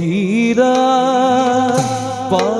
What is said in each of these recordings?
পাখিরা পা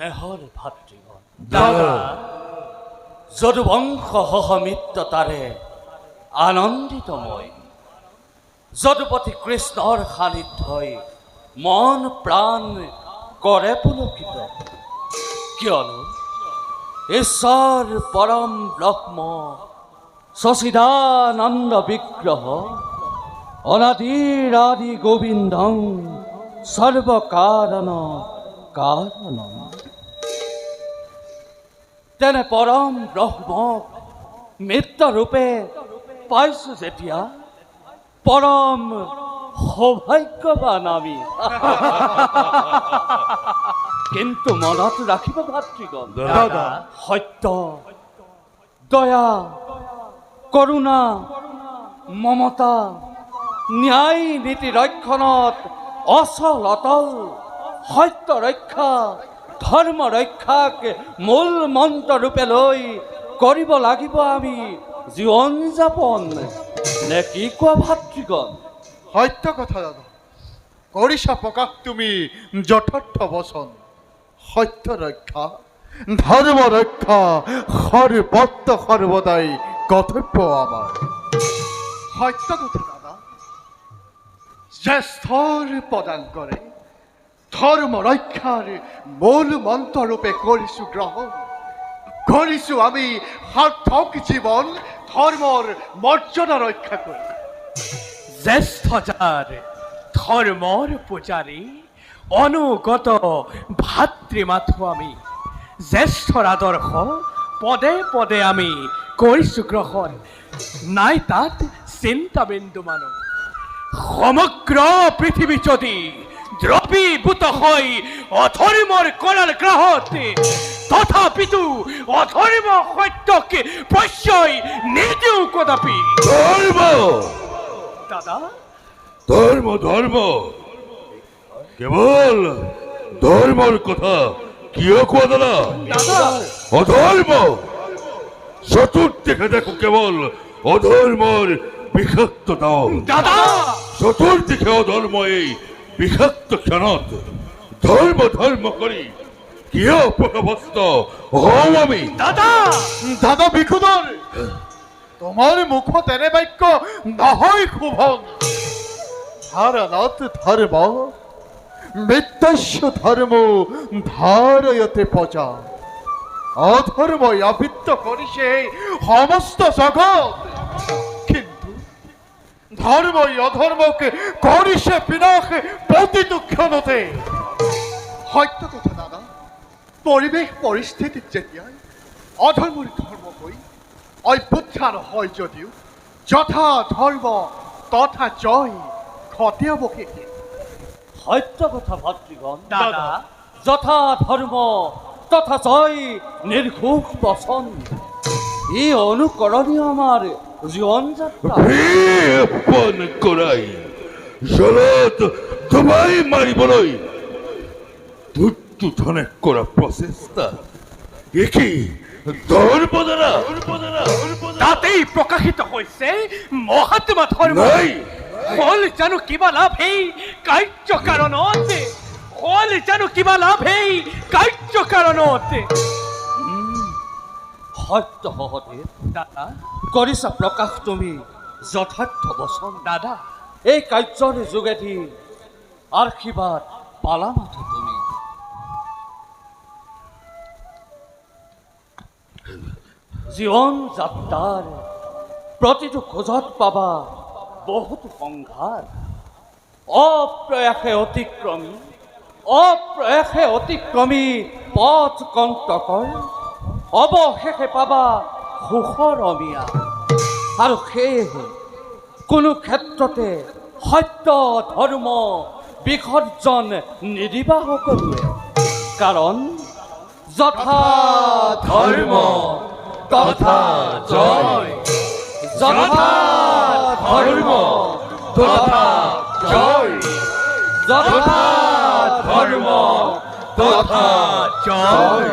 স্নেহৰ ভাতৃগণ দাদা যদুবংশ সহমিত্ৰ তাৰে আনন্দিত মই যদুপতি কৃষ্ণৰ সান্নিধ্যই মন প্ৰাণ কৰে পুলকিত। কিয়নো ঈশ্বৰ পৰম ব্ৰহ্ম সচিদানন্দ বিগ্ৰহ অনাদিৰ আদি গোবিন্দং সৰ্বকাৰণ কাৰণ তেনে পৰম ব্ৰহ্মক মিত্ৰৰূপে পাইছো যেতিয়া পৰম সৌভাগ্যৱান আমি কিন্তু মনত ৰাখিব ভাতৃগণ। সত্য দয়া কৰুণা মমতা ন্যায় নীতি ৰক্ষণত অচল অটল সত্য ৰক্ষা ধৰ্ম ৰক্ষাক মূল মন্ত্ৰ ৰূপে লৈ কৰিব লাগিব আমি। জীৱন যাপন। নে কি কোৱা ভাতৃগণ? সত্য কথা দাদা। কৰিছা প্ৰকাশ তুমি যথাৰ্থ বচন সত্য ৰক্ষা ধৰ্ম ৰক্ষা সৰ্বত্ৰ সৰ্বদাই কৰ্তব্য আমাৰ সত্য কথা দাদা। জ্যেষ্ঠৰ প্ৰদান কৰে ধৰ্ম ৰক্ষাৰ মূল মন্ত্ৰৰূপে কৰিছো গ্ৰহণ কৰিছো আমি সাৰ্থক জীৱন ধৰ্মৰ মৰ্যাদা ৰক্ষা কৰি জ্যেষ্ঠ যার ধর্মর পূজারী, অনুগত ভাতৃমাথো আমি। জ্যেষ্ঠৰ আদৰ্শ পদে পদে আমি কৰিছোঁ গ্ৰহণ নাই তাত চিন্তা চিন্তাবিন্দু মানুহ সমগ্ৰ পৃথিৱী যদি দ্ৰৱীভূত হৈ অধৰ্মৰ কৰাৰ গ্ৰাহত তথাপিতো অধৰ্ম সত্যকে প্ৰশ্ৰয় নিদিওঁ কদাপি। ধর্ম! দাদা? ধর্ম ধর্ম! কেবল ধর্মর কথা কিয় কোৱা দাদা? অধর্ম! চতুর্দিকে দেখো কেবল অধর্মর বিষাক্ততা দাদা? চতুর্দিকে অধর্ম এই বিষাক্ত ক্ষণত ধর্ম ধর্ম করি। কিয় পথভস্ত হওঁ আমি। দাদা! দাদা বিকুদৰ তোমাৰ মুখত এনে বাক্য নহয় শোভন ধাৰণাত ধৰ্ম মিত্যস্য ধৰ্ম ধাৰয়তে প্ৰজা অধৰ্মই আবৃত্ত কৰিছে সমস্ত জগত কিন্তু ধৰ্মই অধৰ্মকে কৰিছে বিনাশ প্ৰতিটো ক্ষণতে সত্য কথা দাদা পৰিৱেশ পৰিস্থিতিত যেতিয়াই অধৰ্মৰ ধৰ্ম হৈ অভ্যুত্থান হয় যদিও যথা ধর্ম তথা জয় ঘটে অবশেষে সত্য কথা ভাতৃগণ দাদা। যথা ধর্ম তথা জয় নির্ঘুষ বচন এই অনুকৰণীয় আমাৰ জীৱন যাত্ৰা বিপন কৰাই জলত ডুবাই মাৰিবলৈ দুৰ্যোধনে কৰা প্ৰচেষ্টা একেই দৰ্পদনা তাতেই প্ৰকাশিত হৈছে মহাত্মা নাই। হল জানো কিবা লাভ এই কাৰ্য কাৰণত হল জানো কিবা লাভ এই কাৰ্য কাৰণত সত্য সহদেৱ দাদা কৰিছা প্ৰকাশ তুমি। যথাৰ্থ বচন, দাদা। এই কাৰ্যৰ যোগেদি আশীৰ্বাদ পালা তুমি। জীৱন যাত্ৰাৰ প্ৰতিটো খোজত পাবা বহুতো সংঘাত। অপ্ৰয়াসে অতিক্ৰমী অপ্ৰয়াসে অতিক্ৰমী পথ কণ্টকৰ। অৱশেষে পাবা সুখৰ অমিয়া আৰু সেয়েহে, কোনো ক্ষেত্ৰতে সত্য, ধৰ্ম, বিসৰ্জন নিদিবা সকলোৱে কাৰণ যথা ধৰ্ম, তথা জয়। যথা ধৰ্ম, তথা জয়। যথা ধৰ্ম, তথা জয়।